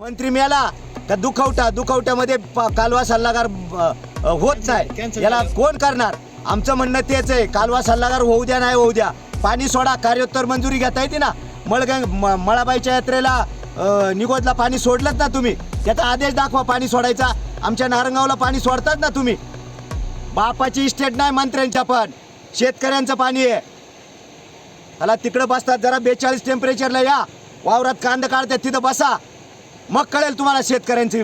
मंत्री मिळाला तर दुखवटा दुखवट्यामध्ये कालवा सल्लागार होत नाही. याला कोण करणार? आमचं म्हणणं तेच आहे कालवा सल्लागार होऊ द्या नाही होऊ द्या. पाणी सोडा कार्योत्तर मंजुरी घेता येते ना. मळगंग मळाबाईच्या यात्रेला अ, निगोजला पाणी सोडलंच ना तुम्ही. त्याचा आदेश दाखवा पाणी सोडायचा. आमच्या नारंगावला पाणी सोडतात ना तुम्ही. बापाची इस्टेट नाही मंत्र्यांच्या पण. शेतकऱ्यांचं पाणी आहे. त्याला तिकडं बसतात जरा बेचाळीस टेम्परेचरला या. वावरात कांदा काढतात तिथं बसा. मग कळेल तुम्हाला शेतकऱ्यांची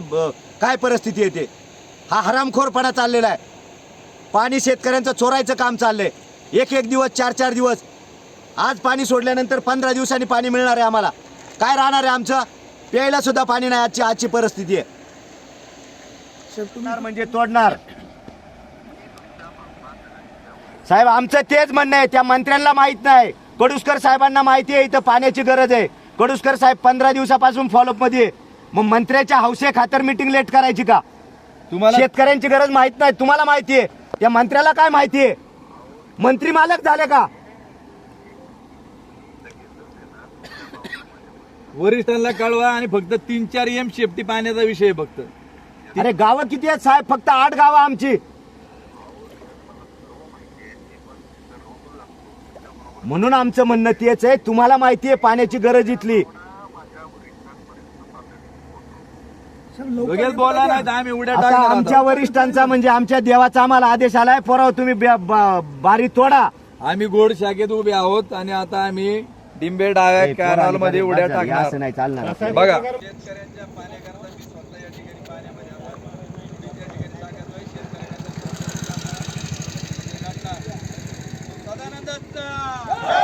काय परिस्थिती येते हा हरामखोरपणा चाललेला आहे. पाणी शेतकऱ्यांचं चोरायचं काम चाललंय. एक एक दिवस चार चार दिवस. आज पाणी सोडल्यानंतर पंधरा दिवसांनी पाणी मिळणार आहे आम्हाला. काय राहणार आहे आमचं? प्यायला सुद्धा पाणी नाही. आजची आजची परिस्थिती आहे. तोडणार म्हणजे तोडणार. साहेब आमचं तेच म्हणणं आहे. त्या मंत्र्यांना माहीत नाही. कडुसकर साहेबांना माहिती आहे इथं पाण्याची गरज आहे. कडुसकर साहेब पंधरा दिवसापासून फॉलोअपमध्ये आहे. मग मंत्र्याच्या हौसे खातर मिटिंग लेट करायची का? तुम्हाला शेतकऱ्यांची गरज माहीत नाही तुम्हाला माहिती आहे त्या मंत्र्याला काय माहिती आहे मंत्री मालक झाले का? वरिष्ठांना कळवा आणि फक्त तीन चार एम शेफ्टी पाण्याचा विषय आहे फक्त. अरे गावं किती आहेत साहेब? फक्त आठ गावं आमची. म्हणून आमचं म्हणणं तेच आहे. तुम्हाला माहिती आहे पाण्याची गरज इथली. लगेच बोला नाही तर आम्ही उड्या आता टाकणार आमच्या आता. वरिष्ठांचा म्हणजे आमच्या देवाचा आम्हाला आदेश आलाय पोराव तुम्ही ब्या- बा- बारी तोडा आम्ही गोड शाखेत उभे आहोत आणि आता आम्ही डिंबे डाव्या कॅनॉलमध्ये उड्या असं टाकणार नाही चालणार बघा या